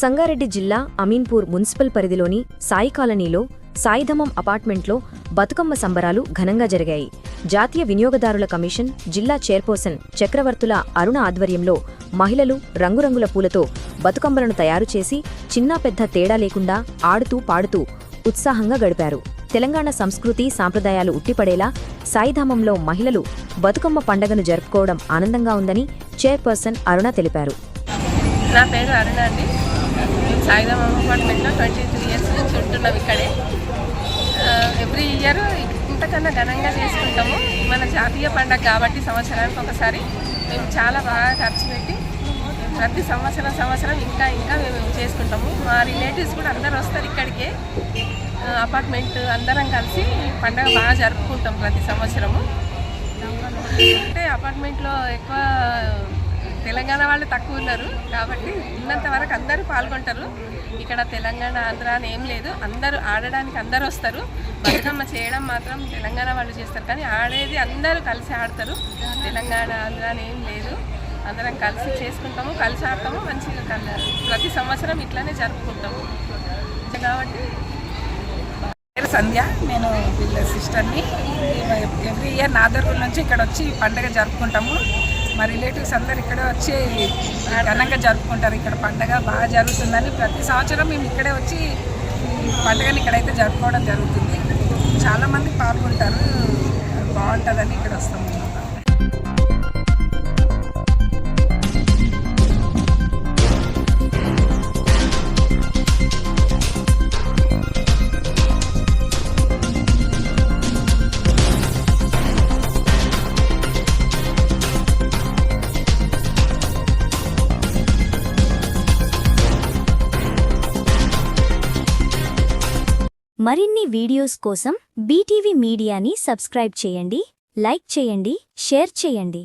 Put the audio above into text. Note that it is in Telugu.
సంగారెడ్డి జిల్లా అమీన్పూర్ మున్సిపల్ పరిధిలోని సాయి కాలనీలో సాయిధమం అపార్ట్మెంట్లో బతుకమ్మ సంబరాలు ఘనంగా జరిగాయి. జాతీయ వినియోగదారుల కమిషన్ జిల్లా చైర్పర్సన్ చక్రవర్తుల అరుణ ఆధ్వర్యంలో మహిళలు రంగురంగుల పూలతో బతుకమ్మలను తయారు చేసి చిన్నా పెద్ద తేడా లేకుండా ఆడుతూ పాడుతూ ఉత్సాహంగా గడిపారు. తెలంగాణ సంస్కృతి సాంప్రదాయాలు ఉట్టిపడేలా సాయిధామంలో మహిళలు బతుకమ్మ పండగను జరుపుకోవడం ఆనందంగా ఉందని చైర్పర్సన్ అరుణ తెలిపారు. నా పేరు అరుణ అండి. మేము అపార్ట్మెంట్లో ట్వంటీ త్రీ ఇయర్స్ నుంచి ఉంటున్నాం ఇక్కడే. ఎవ్రీ ఇయర్ ఇంతకన్నా ఘనంగా చేసుకుంటాము. మన జాతీయ పండగ కాబట్టి సంవత్సరానికి ఒకసారి మేము చాలా బాగా ఖర్చు పెట్టి ప్రతి సంవత్సరం సంవత్సరం ఇంకా ఇంకా మేము చేసుకుంటాము. మా రిలేటివ్స్ కూడా అందరు వస్తారు ఇక్కడికే. అపార్ట్మెంట్ అందరం కలిసి పండగ బాగా జరుపుకుంటాం ప్రతి సంవత్సరము. అంటే అపార్ట్మెంట్లో ఎక్కువ తెలంగాణ వాళ్ళు తక్కువ ఉన్నారు కాబట్టి ఉన్నంత వరకు అందరూ పాల్గొంటారు. ఇక్కడ తెలంగాణ ఆంధ్ర అని ఏం లేదు. అందరూ ఆడడానికి అందరూ వస్తారు. బతుకమ్మ చేయడం మాత్రం తెలంగాణ వాళ్ళు చేస్తారు. కానీ ఆడేది అందరూ కలిసి ఆడతారు. తెలంగాణ ఆంధ్ర అని ఏం లేదు. అందరం కలిసి చేసుకుంటాము కలిసి ఆడతాము మంచిగా ప్రతి సంవత్సరం ఇట్లానే జరుపుకుంటాము. కాబట్టి పేరు సంధ్య. నేను వీళ్ళ సిస్టర్ని. ఎవ్రీ ఇయర్ నాదర్గుల నుంచి ఇక్కడ వచ్చి ఈ పండగ జరుపుకుంటాము. మా రిలేటివ్స్ అందరు ఇక్కడ వచ్చి ఘనంగా జరుపుకుంటారు. ఇక్కడ పండగ బాగా జరుగుతుందని ప్రతి సంవత్సరం మేము ఇక్కడే వచ్చి పండగని ఇక్కడైతే జరుపుకోవడం జరుగుతుంది. చాలామంది పాల్గొంటారు. బాగుంటుందని ఇక్కడ వస్తాము మరిన్ని వీడియోస్ కోసం బీటీవీ మీడియాని సబ్స్క్రైబ్ చేయండి లైక్ చేయండి షేర్ చేయండి.